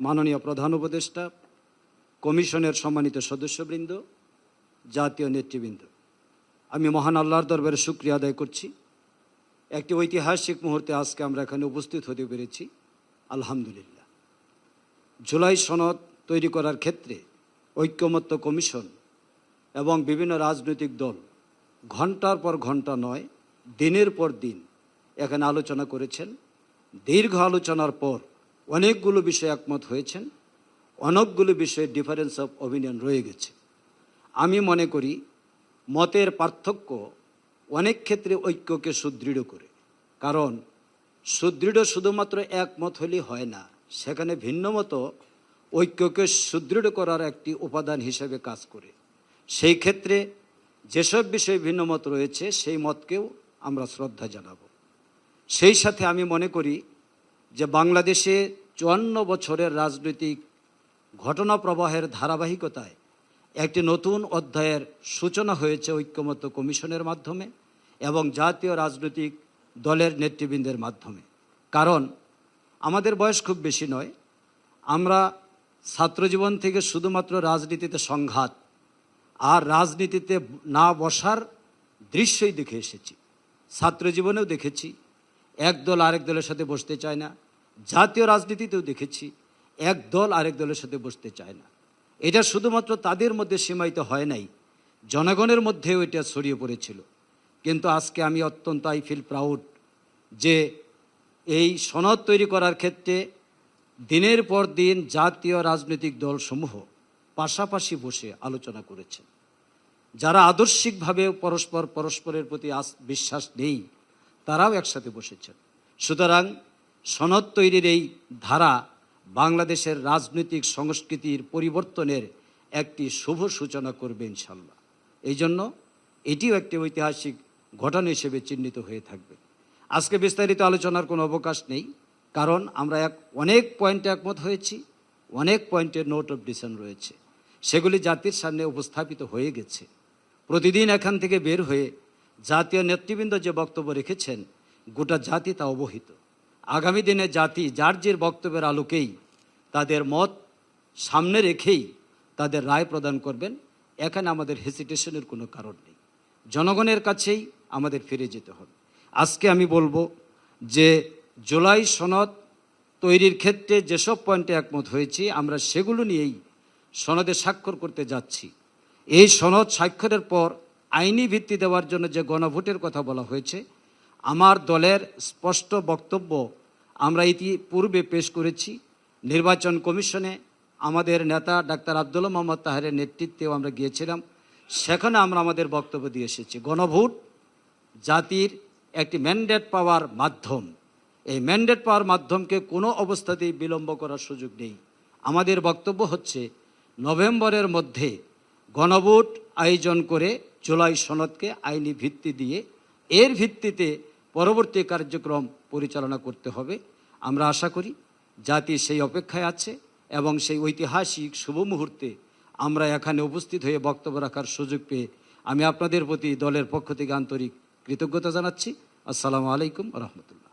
মাননীয় প্রধান উপদেষ্টা, কমিশনের সম্মানিত সদস্যবৃন্দ, জাতীয় নেতৃবৃন্দ। আমি মহান আল্লাহর দরবারে শুক্রিয়া আদায় করছি। একটি ঐতিহাসিক মুহূর্তে আজকে আমরা এখানে উপস্থিত হতে পেরেছি। আলহামদুলিল্লাহ। জুলাই সনদ তৈরি করার ক্ষেত্রে ঐক্যমত্য কমিশন এবং বিভিন্ন রাজনৈতিক দল ঘণ্টার পর ঘণ্টা নয়, দিনের পর দিন এখানে আলোচনা করেছেন। দীর্ঘ আলোচনার পর অনেকগুলো বিষয়ে একমত হয়েছেন, অনেকগুলো বিষয়ে ডিফারেন্স অফ অপিনিয়ন রয়ে গেছে। আমি মনে করি, মতের পার্থক্য অনেক ক্ষেত্রে ঐক্যকে সুদৃঢ় করে। কারণ, সুদৃঢ় শুধুমাত্র একমত হলেই হয় না, সেখানে ভিন্নমত ঐক্যকে সুদৃঢ় করার একটি উপাদান হিসেবে কাজ করে। সেই ক্ষেত্রে যেসব বিষয়ে ভিন্ন মত রয়েছে, সেই মতকেও আমরা শ্রদ্ধা জানাব। সেই সাথে আমি মনে করি যে বাংলাদেশে চুয়ান্ন বছরের রাজনৈতিক ঘটনা প্রবাহের ধারাবাহিকতায় একটি নতুন অধ্যায়ের সূচনা হয়েছে ঐক্যমত্য কমিশনের মাধ্যমে এবং জাতীয় রাজনৈতিক দলের নেতৃবৃন্দের মাধ্যমে। কারণ আমাদের বয়স খুব বেশি নয়। আমরা ছাত্রজীবন থেকে শুধুমাত্র রাজনীতিতে সংঘাত আর রাজনীতিতে না বসার দৃশ্যই দেখে এসেছি। ছাত্র জীবনেও দেখেছি। এক দল আরেক দলের সাথে বসতে চায় না। জাতীয় রাজনীতিতেও দেখেছি, এক দল আরেক দলের সাথে বসতে চায় না। এটা শুধুমাত্র তাদের মধ্যে সীমায়িত হয় নাই, জনগণের মধ্যেও এটা ছড়িয়ে পড়েছিল। কিন্তু আজকে আমি অত্যন্ত আই ফিল প্রাউড যে এই সনদ তৈরি করার ক্ষেত্রে দিনের পর দিন জাতীয় রাজনৈতিক দলসমূহ পাশাপাশি বসে আলোচনা করেছেন। যারা আদর্শিকভাবে পরস্পর, পরস্পরের প্রতি বিশ্বাস নেই, তারাও একসাথে বসেছেন। সুতরাং সনদ তৈরির এই ধারা বাংলাদেশের রাজনৈতিক সংস্কৃতির পরিবর্তনের একটি শুভ সূচনা করবে ইনশাল্লাহ এই জন্য এটিও একটি ঐতিহাসিক ঘটনা হিসেবে চিহ্নিত হয়ে থাকবে। আজকে বিস্তারিত আলোচনার কোনো অবকাশ নেই, কারণ আমরা এক অনেক পয়েন্টে একমত হয়েছি, অনেক পয়েন্টে নোট অফ ডিসিশন রয়েছে। সেগুলি জাতির সামনে উপস্থাপিত হয়ে গেছে। প্রতিদিন এখান থেকে বের হয়ে জাতীয় নেতৃবৃন্দ যে বক্তব্য রেখেছেন, গোটা জাতি তা অবহিত। আগামী দিনে জাতি যার যে বক্তব্যের আলোকেই তাদের মত সামনে রেখেই তাদের রায় প্রদান করবেন, এখানে আমাদের হেসিটেশনের কোনো কারণ নেই। জনগণের কাছেই আমাদের ফিরে যেতে হবে। আজকে আমি বলব যে জুলাই সনদ তৈরির ক্ষেত্রে যেসব পয়েন্টে একমত হয়েছি, আমরা সেগুলো নিয়েই সনদে স্বাক্ষর করতে যাচ্ছি। এই সনদ স্বাক্ষরের পর আইনি ভিত্তি দেওয়ার জন্য যে গণভোটের কথা বলা হয়েছে আমার দলের স্পষ্ট বক্তব্য আমরা ইতিপূর্বে পেশ করেছি। নির্বাচন কমিশনে আমাদের নেতা ডাক্তার আবদুল্লাহ মোহাম্মদ তাহারের নেতৃত্বেও আমরা গিয়েছিলাম। সেখানে আমরা আমাদের বক্তব্য দিয়ে এসেছি। গণভোট জাতির একটি ম্যান্ডেট পাওয়ার মাধ্যম। এই ম্যান্ডেট পাওয়ার মাধ্যমকে কোনো অবস্থাতেই বিলম্ব করার সুযোগ নেই। আমাদের বক্তব্য হচ্ছে, নভেম্বরের মধ্যে গণভোট আয়োজন করে জুলাই সনদকে আইনি ভিত্তি দিয়ে, এর ভিত্তিতে পরবর্তী কার্যক্রম পরিচালনা করতে হবে। আমরা আশা করি জাতি সেই অপেক্ষায় আছে এবং সেই ঐতিহাসিক শুভ মুহূর্তে আমরা এখানে উপস্থিত হয়ে বক্তব্য রাখার সুযোগ পেয়ে আমি আপনাদের প্রতি দলের পক্ষ থেকে আন্তরিক কৃতজ্ঞতা জানাচ্ছি। আসসালামু আলাইকুম রহমতুল্লাহ।